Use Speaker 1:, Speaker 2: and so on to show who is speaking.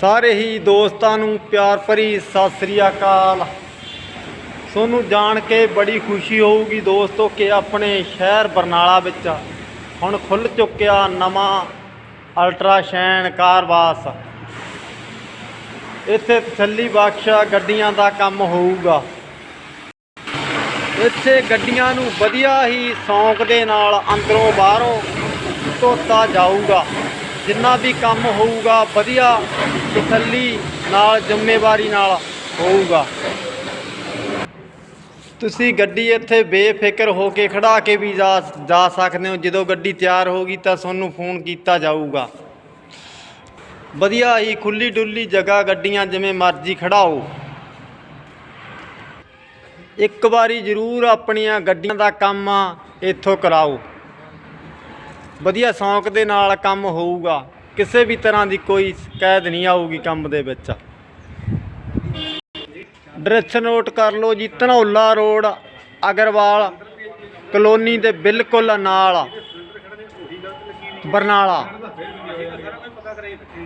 Speaker 1: ਸਾਰੇ ਹੀ ਦੋਸਤਾਂ ਨੂੰ ਪਿਆਰ ਭਰੀ ਸਤਿ ਸ੍ਰੀ ਅਕਾਲ। ਤੁਹਾਨੂੰ ਜਾਣ ਕੇ ਬੜੀ ਖੁਸ਼ੀ ਹੋਊਗੀ ਦੋਸਤੋ ਕਿ ਆਪਣੇ ਸ਼ਹਿਰ ਬਰਨਾਲਾ ਵਿੱਚ ਹੁਣ ਖੁੱਲ ਚੁੱਕਿਆ ਨਵਾਂ ਅਲਟਰਾ ਸ਼ੈਨ ਕਾਰਵਾਸ ਇੱਥੇ ਤਸੱਲੀ ਬਖਸ਼ਾ ਗੱਡੀਆਂ ਦਾ ਕੰਮ ਹੋਊਗਾ। ਇੱਥੇ ਗੱਡੀਆਂ ਨੂੰ ਵਧੀਆ ਹੀ ਸ਼ੌਂਕ ਦੇ ਨਾਲ ਅੰਦਰੋਂ ਬਾਹਰੋਂ ਧੋਤਾ ਜਾਊਗਾ। ਜਿੰਨਾ ਵੀ ਕੰਮ ਹੋਊਗਾ ਵਧੀਆ ਤਸੱਲੀ ਨਾਲ, ਜ਼ਿੰਮੇਵਾਰੀ ਨਾਲ ਹੋਊਗਾ। ਤੁਸੀਂ ਗੱਡੀ ਇੱਥੇ ਬੇਫਿਕਰ ਹੋ ਕੇ ਖੜਾ ਕੇ ਵੀ ਜਾ ਜਾ ਸਕਦੇ ਹੋ। ਜਦੋਂ ਗੱਡੀ ਤਿਆਰ ਹੋਗੀ ਤਾਂ ਤੁਹਾਨੂੰ ਫੋਨ ਕੀਤਾ ਜਾਊਗਾ। ਵਧੀਆ ਹੀ ਖੁੱਲੀ ਡੁੱਲੀ ਜਗ੍ਹਾ ਗੱਡੀਆਂ ਜਿਵੇਂ ਮਰਜ਼ੀ ਖੜਾਓ। ਇੱਕ ਵਾਰੀ ਜ਼ਰੂਰ ਆਪਣੀਆਂ ਗੱਡੀਆਂ ਦਾ ਕੰਮ ਇੱਥੋਂ ਕਰਾਓ। ਵਧੀਆ ਸ਼ੌਂਕ ਦੇ ਨਾਲ ਕੰਮ ਹੋਊਗਾ। ਕਿਸੇ ਵੀ ਤਰ੍ਹਾਂ ਦੀ ਕੋਈ ਸ਼ਿਕਾਇਤ ਨਹੀਂ ਆਊਗੀ ਕੰਮ ਦੇ ਵਿੱਚ। ਡਰੈਸ ਨੋਟ ਕਰ ਲਓ ਜੀ, ਧਨੌਲਾ ਰੋਡ, ਅਗਰਵਾਲ ਕਲੋਨੀ ਦੇ ਬਿਲਕੁਲ ਨਾਲ। ਬਰਨਾਲਾ।